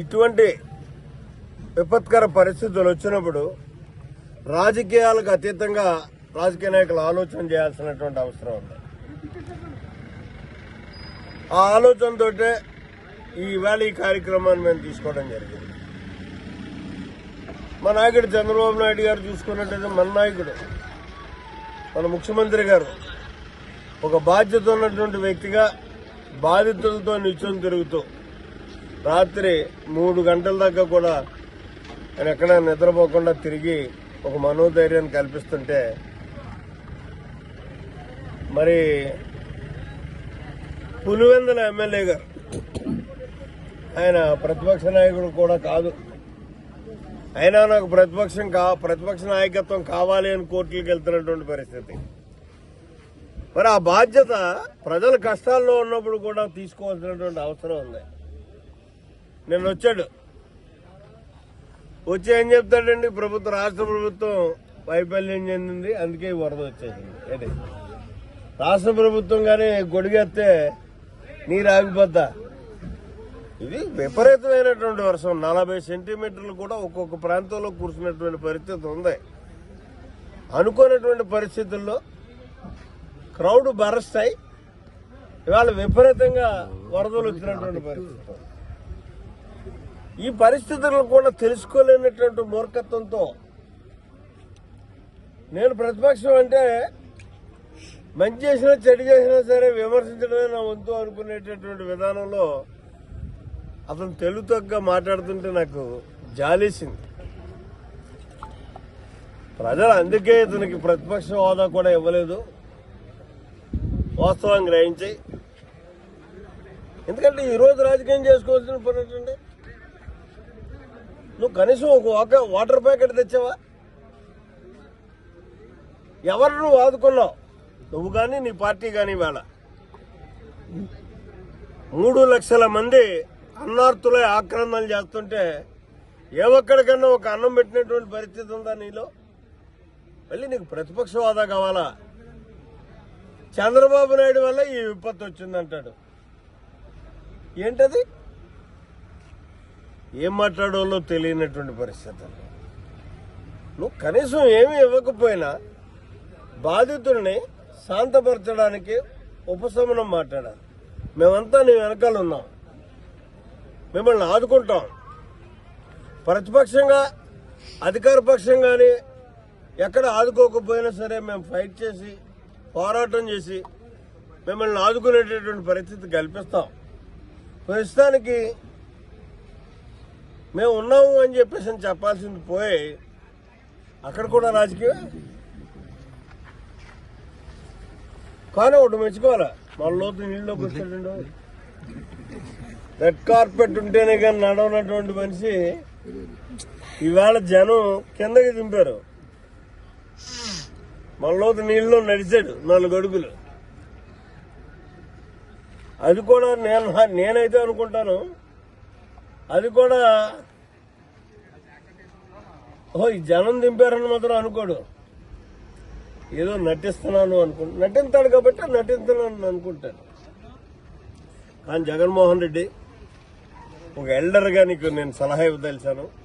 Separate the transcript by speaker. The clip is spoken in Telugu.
Speaker 1: ఇటువంటి విపత్కర పరిస్థితులు వచ్చినప్పుడు రాజకీయాలకు అతీతంగా రాజకీయ నాయకులు ఆలోచన చేయాల్సినటువంటి అవసరం ఉంది. ఆ ఆలోచనతో ఈ ఈ కార్యక్రమాన్ని మేము తీసుకోవడం జరిగింది. మా నాయకుడు చంద్రబాబు నాయుడు గారు చూసుకున్నట్టయితే మన నాయకుడు మన ముఖ్యమంత్రి గారు ఒక బాధ్యత ఉన్నటువంటి వ్యక్తిగా బాధితులతో నిత్యం తిరుగుతూ రాత్రి మూడు గంటల దాకా కూడా ఆయన ఎక్కడ నిద్రపోకుండా తిరిగి ఒక మనోధైర్యాన్ని కల్పిస్తుంటే మరి పులివెందుల ఎమ్మెల్యే గారు ఆయన ప్రతిపక్ష నాయకుడు కూడా కాదు. అయినా నాకు ప్రతిపక్షం కా ప్రతిపక్ష నాయకత్వం కావాలి అని కోర్టులకు వెళ్తున్నటువంటి పరిస్థితి. మరి ఆ బాధ్యత ప్రజల కష్టాల్లో ఉన్నప్పుడు కూడా తీసుకోవాల్సినటువంటి అవసరం ఉంది. నిన్న వచ్చాడు. వచ్చి ఏం చెప్తాడండి? ప్రభుత్వం రాష్ట్ర ప్రభుత్వం వైఫల్యం చెందింది. అందుకే వరద వచ్చేసింది. ఏంటి? రాష్ట్ర ప్రభుత్వం కానీ గొడిగెత్తే నీరు ఆగిపోద్దా? ఇది విపరీతమైనటువంటి వర్షం. నలభై సెంటీమీటర్లు కూడా ఒక్కొక్క ప్రాంతంలో కురిసినటువంటి పరిస్థితి ఉంది. అనుకోనటువంటి పరిస్థితుల్లో క్రౌడ్ బరస్తాయి. ఇవాళ విపరీతంగా వరదలు వచ్చినటువంటి పరిస్థితి. ఈ పరిస్థితులను కూడా తెలుసుకోలేనటువంటి మూర్ఖత్వంతో నేను ప్రతిపక్షం అంటే మంచి చేసినా చెడు చేసినా సరే విమర్శించడమే నా వంతు అనుకునేటటువంటి విధానంలో అతను తెలుగుతగ్గా మాట్లాడుతుంటే నాకు జాలేసింది. ప్రజలు అందుకే ఇతనికి ప్రతిపక్ష హోదా కూడా ఇవ్వలేదు. వాస్తవం గ్రహించి ఎందుకంటే ఈరోజు రాజకీయం చేసుకోవాల్సిన పని ఏంటంటే నువ్వు కనీసం ఒక వాక- వాటర్ ప్యాకెట్ తెచ్చావా? ఎవరు నువ్వు ఆదుకున్నావు? నువ్వు కానీ నీ పార్టీ కానీ వేళ మూడు లక్షల మంది అన్నార్థులై ఆక్రమణలు చేస్తుంటే ఏ ఒక్కడికన్నా ఒక అన్నం పెట్టినటువంటి పరిస్థితి ఉందా నీలో? మళ్ళీ నీకు ప్రతిపక్ష హోదా కావాలా? చంద్రబాబు నాయుడు వల్ల ఈ విపత్తు వచ్చిందంటాడు. ఏంటది? ఏం మాట్లాడాలో తెలియనటువంటి పరిస్థితులు. నువ్వు కనీసం ఏమీ ఇవ్వకపోయినా బాధితుల్ని శాంతపరచడానికి ఉపశమనం మాట్లాడాలి. మేమంతా నీ వెనకాల ఉన్నాం. మిమ్మల్ని ఆదుకుంటాం. ప్రతిపక్షంగా అధికార పక్షం కానీ ఎక్కడ ఆదుకోకపోయినా సరే మేము ఫైట్ చేసి పోరాటం చేసి మిమ్మల్ని ఆదుకునేటటువంటి పరిస్థితి కల్పిస్తాం. ప్రస్తుతానికి మేము ఉన్నాము అని చెప్పేసి అని చెప్పాల్సింది పోయి అక్కడ కూడా రాజకీయం? కానీ ఒకటి మెచ్చుకోవాలా? మన లోతు నీళ్ళలోకి వచ్చాడు రెడ్ కార్పెట్ ఉంటేనే కానీ నడవనటువంటి మనిషి ఈవేళ జనం కిందకి దింపారు. మన లోతు నీళ్ళలో నడిచాడు నాలుగు అడుగులు. అది కూడా నేను నేనైతే అనుకుంటాను అది కూడా ఓ ఈ జనం దింపారని మాత్రం అనుకోడు. ఏదో నటిస్తున్నాను అనుకుంటా నటిస్తాడు కాబట్టి నటిస్తున్నాను అనుకుంటాను కానీ జగన్మోహన్ రెడ్డి ఒక ఎల్డర్గా నీకు నేను సలహా ఇవ్వదలిచాను.